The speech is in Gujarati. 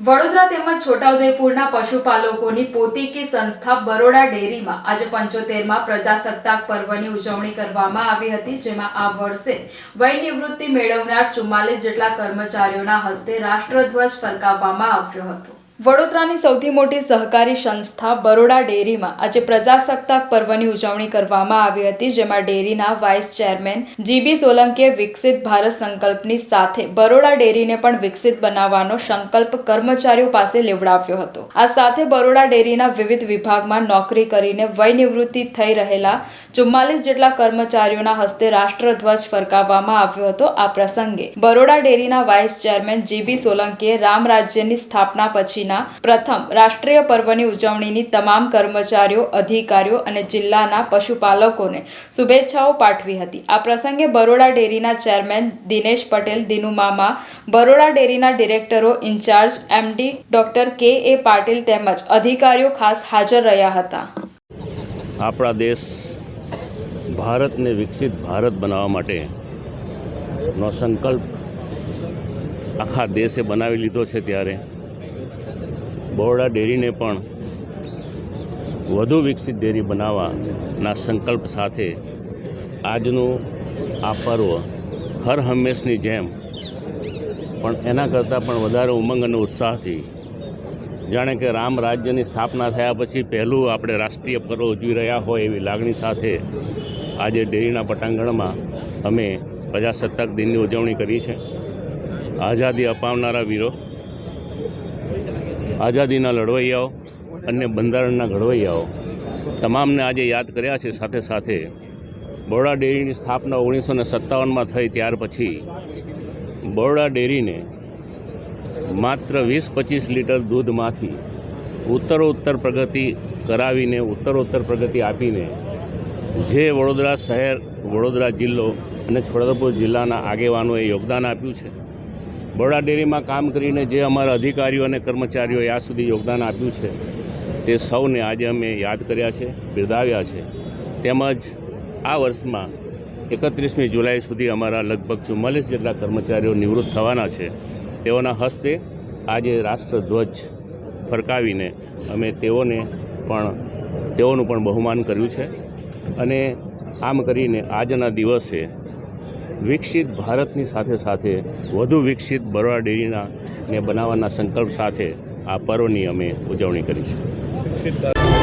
વડોદરા તેમજ છોટાઉદેપુરના પશુપાલકોની પોતીકી સંસ્થા બરોડા ડેરીમાં આજે પંચોતેરમાં પ્રજાસત્તાક પર્વની ઉજવણી કરવામાં આવી હતી, જેમાં આ વર્ષે વય નિવૃત્તિ મેળવનાર ચુમ્માલીસ જેટલા કર્મચારીઓના હસ્તે રાષ્ટ્રધ્વજ ફરકાવવામાં આવ્યો હતો. વડોદરાની સૌથી મોટી સહકારી સંસ્થા બરોડા ડેરીમાં આજે પ્રજાસત્તાક પર્વની ઉજવણી કરવામાં આવી હતી, જેમાં ડેરીના વાઇસ ચેરમેન જીબી સોલંકીએ વિકસિત ભારત સંકલ્પની સાથે બરોડા ડેરીને પણ વિકસિત બનાવવાનો સંકલ્પ કર્મચારીઓ પાસે લેવડાવ્યો હતો. આ સાથે બરોડા ડેરીના વિવિધ વિભાગમાં નોકરી કરીને વય નિવૃત્તિ થઈ રહેલા ચુમ્માલીસ જેટલા કર્મચારીઓના હસ્તે રાષ્ટ્રધ્વજ ફરકાવવામાં આવ્યો હતો. આ પ્રસંગે બરોડા ડેરીના વાઇસ ચેરમેન જીબી સોલંકીએ રામ રાજ્યની સ્થાપના પછીના પ્રથમ રાષ્ટ્રીય પર્વની ઉજવણીની તમામ કર્મચારીઓ, અધિકારીઓ અને જિલ્લાના પશુપાલકોને શુભેચ્છાઓ પાઠવી હતી. આ પ્રસંગે બરોડા ડેરીના ચેરમેન દિનેશ પટેલ દિનુમામા બરોડા ડેરીના ડિરેક્ટરો ઇન્ચાર્જ એમડી ડોક્ટર કે એ પાટીલ તેમજ અધિકારીઓ ખાસ હાજર રહ્યા હતા. આપણા દેશ ભારતને વિકસિત ભારત બનાવવા માટે નો સંકલ્પ આખા દેશે બનાવી લીધો છે ત્યારે. બરોડા ડેરીને પણ વધુ વિકસિત ડેરી બનાવવાના સંકલ્પ સાથે આજનું આ પર્વ હર હંમેશની જેમ, પણ એના કરતાં પણ વધારે ઉમંગ અને ઉત્સાહથી. જાણે કે રામ રાજ્યની સ્થાપના થયા પછી પહેલું આપણે રાષ્ટ્રીય પર્વ ઉજવી રહ્યા હોય એવી લાગણી સાથે આજે ડેરીના પટાંગણમાં અમે પ્રજાસત્તાક દિનની ઉજવણી કરી છે. આઝાદી અપાવનારા વીરો આઝાદીના લડવૈયાઓ અને બંધારણના ઘડવૈયાઓ તમામને આજે યાદ કર્યા છે. સાથે સાથે બરોડા ડેરીની સ્થાપના ઓગણીસો ને સત્તાવનમાં થઈ ત્યાર પછી બરોડા ડેરીને માત્ર વીસ પચીસ લીટર દૂધમાંથી ઉત્તરોત્તર પ્રગતિ કરાવીને, ઉત્તરોત્તર પ્રગતિ આપીને જે વડોદરા શહેર, વડોદરા જિલ્લો અને છોટાઉદેપુર જિલ્લાના આગેવાનોએ યોગદાન આપ્યું છે. બરોડા ડેરીમાં કામ કરીને જે અમારા અધિકારીઓ અને કર્મચારીઓએ આ સુધી યોગદાન આપ્યું છે, તે સૌને આજે અમે યાદ કર્યા છે, બિરદાવ્યા છે. તેમજ આ વર્ષમાં એકત્રીસમી જુલાઈ સુધી અમારા લગભગ ચુમ્માલીસ જેટલા કર્મચારીઓ નિવૃત્ત થવાના છે. તેઓના હસ્તે આજે રાષ્ટ્રધ્વજ ફરકાવીને અમે તેઓને પણ, તેઓનું પણ બહુમાન કર્યું છે. અને આમ કરીને આજના દિવસે વિકસિત ભારતની સાથે સાથે વધુ વિકસિત બરોડા ડેરીના ને બનાવવાના સંકલ્પ સાથે આ પર્વની અમે ઉજવણી કરી છે.